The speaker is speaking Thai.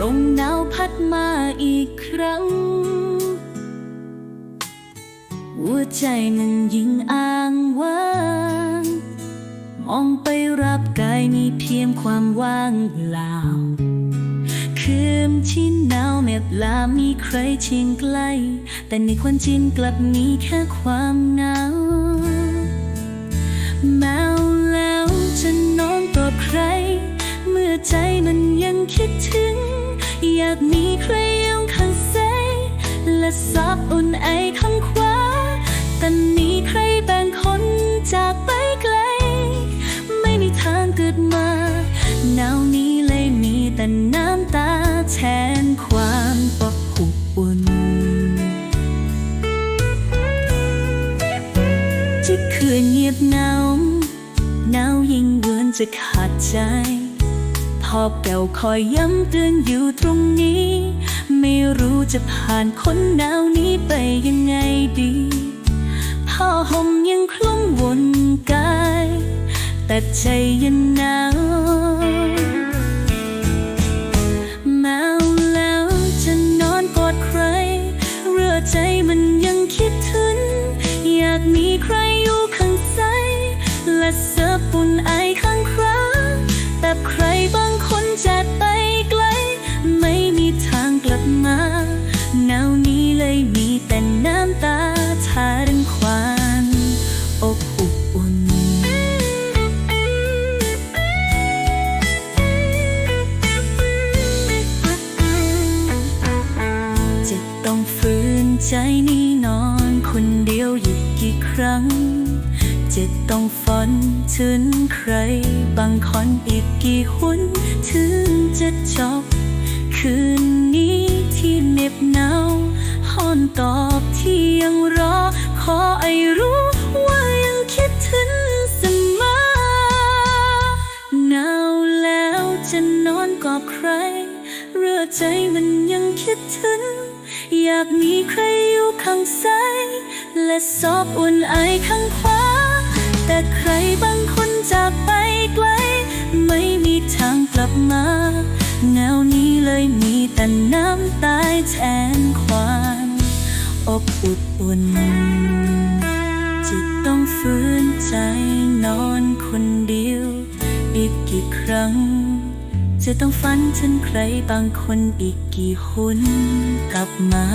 ลมหนาวพัดมาอีกครั้ง หัวใจมันยิ่งอ้างว้างมองไปรับกายมีเพียงความว่างเปล่าคืนที่หนาวเหน็บลามีใครเชียงใกล้ แต่ในความจริงกลับมีแค่ความหงาวแมวแล้วจะนอนกอดใคร เมื่อใจมันยังคิดถึง อยากมีใครยู่ข้างซ้ายและซับอุ่นไอข้างขวาแต่มีใครบางคนจากไปไกล ไม่มีทางเกิดมาหนาวนี้เลยมีแต่น้ำตาแทนความปอบอุ่นจะคืนเงียบเหงาหนาวยิ่งเวินจะขาดใจ พอเก่าคอยย้ำเตือนอยู่ตรงนี้ ไม่รู้จะผ่านคนหนาวนี้ไปยังไงดี ผ้าห่มยังคลุ้มวนกาย แต่ใจยังหนาวแมวแล้วจะนอนกอดใคร เรือใจมัน ใจนี่นอนคนเดียวอีกกี่ครั้ง จะต้องฝันถึงใคร บางคนอีกกี่หนถึงจะจบ คืนนี้ที่เหน็บหนาวห้อนตอบที่ยังรอ ขอไอรู้ว่ายังคิดถึงเสมอหนาวแล้วจะนอนกอบใคร เรือใจมันยังคิดถึง อยากมีใครอยู่ข้างซ้าย และซอบอุ่นไอข้างขวา แต่ใครบางคนจากไปไกล ไม่มีทางกลับมาเงานี้เลยมีแต่น้ำตายแทนความอบอุ่นจะต้องฝืนใจนอนคนเดียว อีกกี่ครั้ง จะต้องฝันถึงใครบางคนอีกกี่คนกลับมา